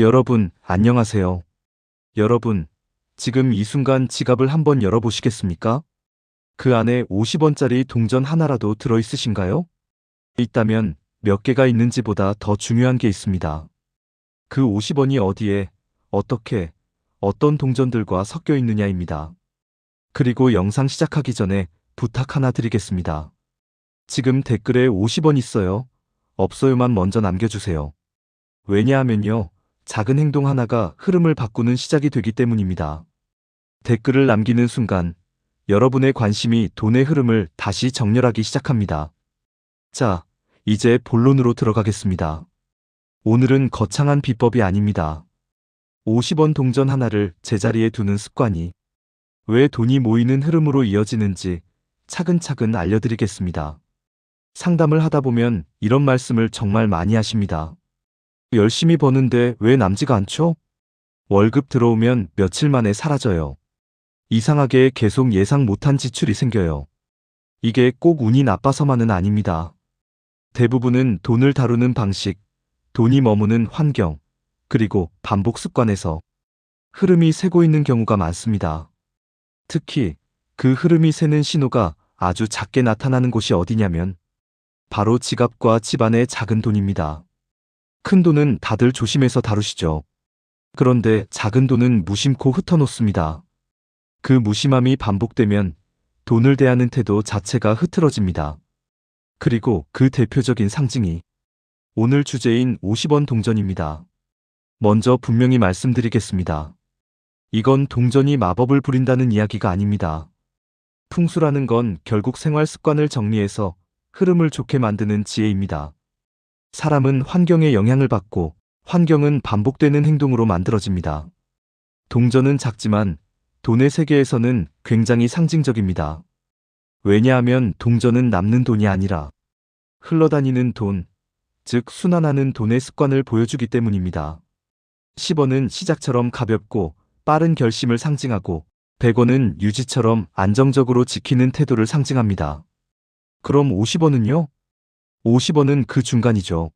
여러분, 안녕하세요. 여러분, 지금 이 순간 지갑을 한번 열어보시겠습니까? 그 안에 50원짜리 동전 하나라도 들어있으신가요? 있다면 몇 개가 있는지보다 더 중요한 게 있습니다. 그 50원이 어디에, 어떻게, 어떤 동전들과 섞여 있느냐입니다. 그리고 영상 시작하기 전에 부탁 하나 드리겠습니다. 지금 댓글에 50원 있어요. 없어요만 먼저 남겨주세요. 왜냐하면요. 작은 행동 하나가 흐름을 바꾸는 시작이 되기 때문입니다. 댓글을 남기는 순간 여러분의 관심이 돈의 흐름을 다시 정렬하기 시작합니다. 자, 이제 본론으로 들어가겠습니다. 오늘은 거창한 비법이 아닙니다. 50원 동전 하나를 제자리에 두는 습관이 왜 돈이 모이는 흐름으로 이어지는지 차근차근 알려드리겠습니다. 상담을 하다 보면 이런 말씀을 정말 많이 하십니다. 열심히 버는데 왜 남지가 않죠? 월급 들어오면 며칠 만에 사라져요. 이상하게 계속 예상 못한 지출이 생겨요. 이게 꼭 운이 나빠서만은 아닙니다. 대부분은 돈을 다루는 방식, 돈이 머무는 환경, 그리고 반복 습관에서 흐름이 새고 있는 경우가 많습니다. 특히 그 흐름이 새는 신호가 아주 작게 나타나는 곳이 어디냐면 바로 지갑과 집안의 작은 돈입니다. 큰 돈은 다들 조심해서 다루시죠. 그런데 작은 돈은 무심코 흩어놓습니다. 그 무심함이 반복되면 돈을 대하는 태도 자체가 흐트러집니다. 그리고 그 대표적인 상징이 오늘 주제인 50원 동전입니다. 먼저 분명히 말씀드리겠습니다. 이건 동전이 마법을 부린다는 이야기가 아닙니다. 풍수라는 건 결국 생활 습관을 정리해서 흐름을 좋게 만드는 지혜입니다. 사람은 환경에 영향을 받고 환경은 반복되는 행동으로 만들어집니다. 동전은 작지만 돈의 세계에서는 굉장히 상징적입니다. 왜냐하면 동전은 남는 돈이 아니라 흘러다니는 돈, 즉 순환하는 돈의 습관을 보여주기 때문입니다. 10원은 시작처럼 가볍고 빠른 결심을 상징하고 100원은 유지처럼 안정적으로 지키는 태도를 상징합니다. 그럼 50원은요? 50원은 그 중간이죠.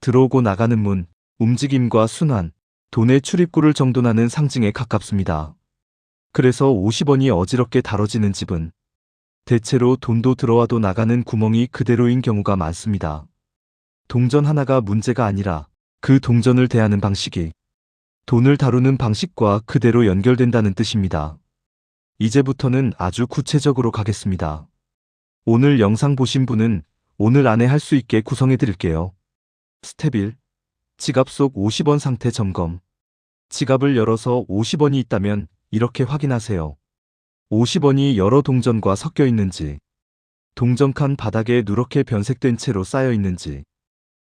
들어오고 나가는 문, 움직임과 순환, 돈의 출입구를 정돈하는 상징에 가깝습니다. 그래서 50원이 어지럽게 다뤄지는 집은 대체로 돈도 들어와도 나가는 구멍이 그대로인 경우가 많습니다. 동전 하나가 문제가 아니라 그 동전을 대하는 방식이 돈을 다루는 방식과 그대로 연결된다는 뜻입니다. 이제부터는 아주 구체적으로 가겠습니다. 오늘 영상 보신 분은 오늘 안에 할 수 있게 구성해 드릴게요. 스텝 1. 지갑 속 50원 상태 점검. 지갑을 열어서 50원이 있다면 이렇게 확인하세요. 50원이 여러 동전과 섞여 있는지, 동전칸 바닥에 누렇게 변색된 채로 쌓여 있는지,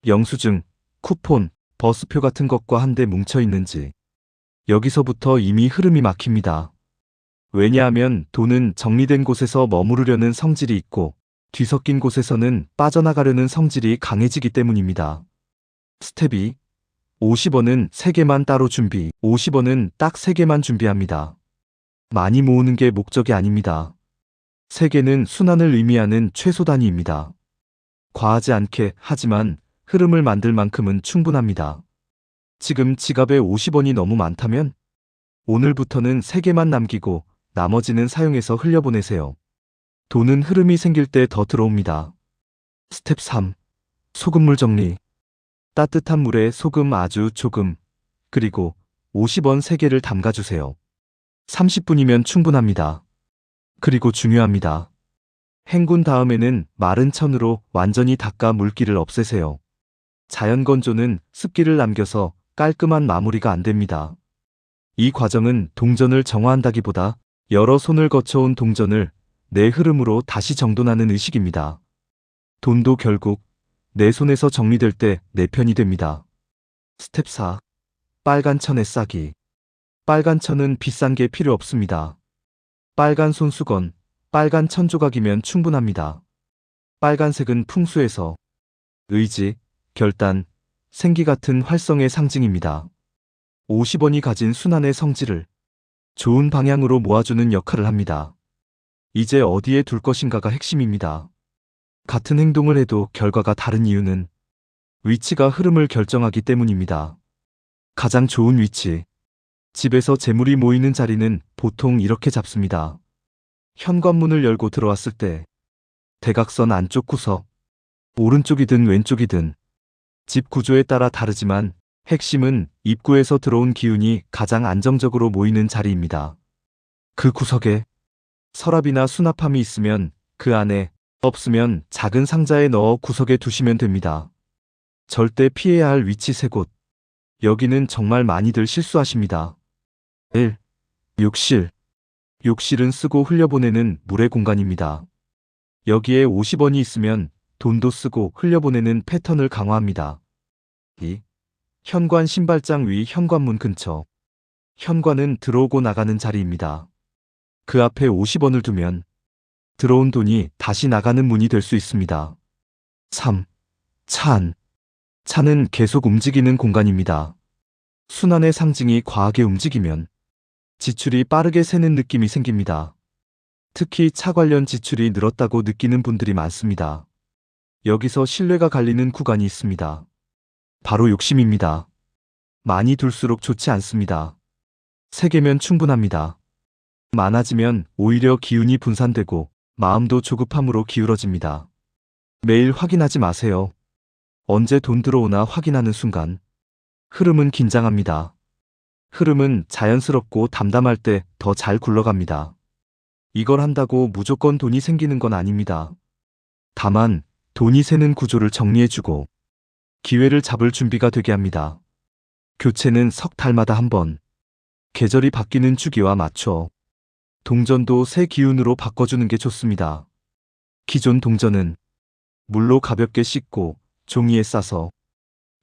영수증, 쿠폰, 버스표 같은 것과 한데 뭉쳐 있는지, 여기서부터 이미 흐름이 막힙니다. 왜냐하면 돈은 정리된 곳에서 머무르려는 성질이 있고 뒤섞인 곳에서는 빠져나가려는 성질이 강해지기 때문입니다. 스텝 2. 50원은 3개만 따로 준비, 50원은 딱 3개만 준비합니다. 많이 모으는 게 목적이 아닙니다. 3개는 순환을 의미하는 최소 단위입니다. 과하지 않게 하지만 흐름을 만들 만큼은 충분합니다. 지금 지갑에 50원이 너무 많다면 오늘부터는 3개만 남기고 나머지는 사용해서 흘려보내세요. 돈은 흐름이 생길 때 더 들어옵니다. 스텝 3. 소금물 정리. 따뜻한 물에 소금 아주 조금, 그리고 50원 3개를 담가주세요. 30분이면 충분합니다. 그리고 중요합니다. 헹군 다음에는 마른 천으로 완전히 닦아 물기를 없애세요. 자연 건조는 습기를 남겨서 깔끔한 마무리가 안 됩니다. 이 과정은 동전을 정화한다기보다 여러 손을 거쳐온 동전을 내 흐름으로 다시 정돈하는 의식입니다. 돈도 결국 내 손에서 정리될 때 내 편이 됩니다. 스텝 4. 빨간 천에 싸기. 빨간 천은 비싼 게 필요 없습니다. 빨간 손수건, 빨간 천 조각이면 충분합니다. 빨간색은 풍수에서 의지, 결단, 생기 같은 활성의 상징입니다. 50원이 가진 순환의 성질을 좋은 방향으로 모아주는 역할을 합니다. 이제 어디에 둘 것인가가 핵심입니다. 같은 행동을 해도 결과가 다른 이유는 위치가 흐름을 결정하기 때문입니다. 가장 좋은 위치. 집에서 재물이 모이는 자리는 보통 이렇게 잡습니다. 현관문을 열고 들어왔을 때 대각선 안쪽 구석, 오른쪽이든 왼쪽이든 집 구조에 따라 다르지만 핵심은 입구에서 들어온 기운이 가장 안정적으로 모이는 자리입니다. 그 구석에 서랍이나 수납함이 있으면 그 안에 없으면 작은 상자에 넣어 구석에 두시면 됩니다. 절대 피해야 할 위치 세 곳. 여기는 정말 많이들 실수하십니다. 1. 욕실. 욕실은 쓰고 흘려보내는 물의 공간입니다. 여기에 50원이 있으면 돈도 쓰고 흘려보내는 패턴을 강화합니다. 2. 현관 신발장 위 현관문 근처. 현관은 들어오고 나가는 자리입니다. 그 앞에 50원을 두면 들어온 돈이 다시 나가는 문이 될 수 있습니다. 3. 찬. 차는 계속 움직이는 공간입니다. 순환의 상징이 과하게 움직이면 지출이 빠르게 새는 느낌이 생깁니다. 특히 차 관련 지출이 늘었다고 느끼는 분들이 많습니다. 여기서 신뢰가 갈리는 구간이 있습니다. 바로 욕심입니다. 많이 둘수록 좋지 않습니다. 3개면 충분합니다. 많아지면 오히려 기운이 분산되고 마음도 조급함으로 기울어집니다. 매일 확인하지 마세요. 언제 돈 들어오나 확인하는 순간 흐름은 긴장합니다. 흐름은 자연스럽고 담담할 때 더 잘 굴러갑니다. 이걸 한다고 무조건 돈이 생기는 건 아닙니다. 다만 돈이 새는 구조를 정리해주고 기회를 잡을 준비가 되게 합니다. 교체는 석 달마다 한 번. 계절이 바뀌는 주기와 맞춰 동전도 새 기운으로 바꿔주는 게 좋습니다. 기존 동전은 물로 가볍게 씻고 종이에 싸서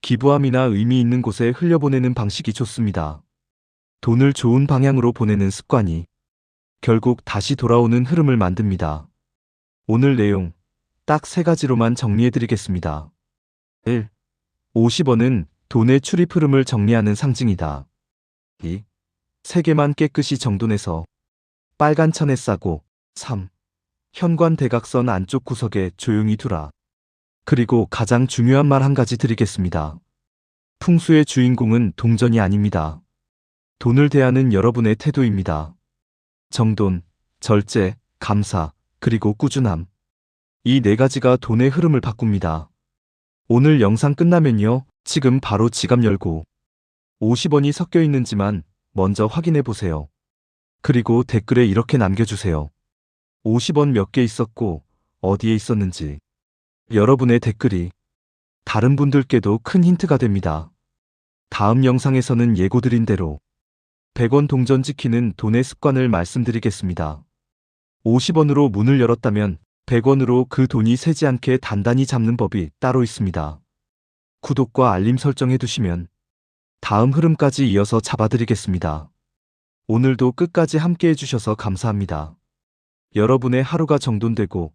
기부함이나 의미 있는 곳에 흘려보내는 방식이 좋습니다. 돈을 좋은 방향으로 보내는 습관이 결국 다시 돌아오는 흐름을 만듭니다. 오늘 내용 딱 세 가지로만 정리해드리겠습니다. 1. 50원은 돈의 출입 흐름을 정리하는 상징이다. 2. 세개만 깨끗이 정돈해서 빨간 천에 싸고 3. 현관 대각선 안쪽 구석에 조용히 두라. 그리고 가장 중요한 말 한 가지 드리겠습니다. 풍수의 주인공은 동전이 아닙니다. 돈을 대하는 여러분의 태도입니다. 정돈, 절제, 감사, 그리고 꾸준함. 이 네 가지가 돈의 흐름을 바꿉니다. 오늘 영상 끝나면요. 지금 바로 지갑 열고 50원이 섞여 있는지만 먼저 확인해 보세요. 그리고 댓글에 이렇게 남겨주세요. 50원 몇 개 있었고 어디에 있었는지. 여러분의 댓글이 다른 분들께도 큰 힌트가 됩니다. 다음 영상에서는 예고드린 대로 100원 동전 지키는 돈의 습관을 말씀드리겠습니다. 50원으로 문을 열었다면 100원으로 그 돈이 새지 않게 단단히 잡는 법이 따로 있습니다. 구독과 알림 설정해 두시면 다음 흐름까지 이어서 잡아드리겠습니다. 오늘도 끝까지 함께 해주셔서 감사합니다. 여러분의 하루가 정돈되고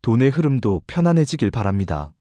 돈의 흐름도 편안해지길 바랍니다.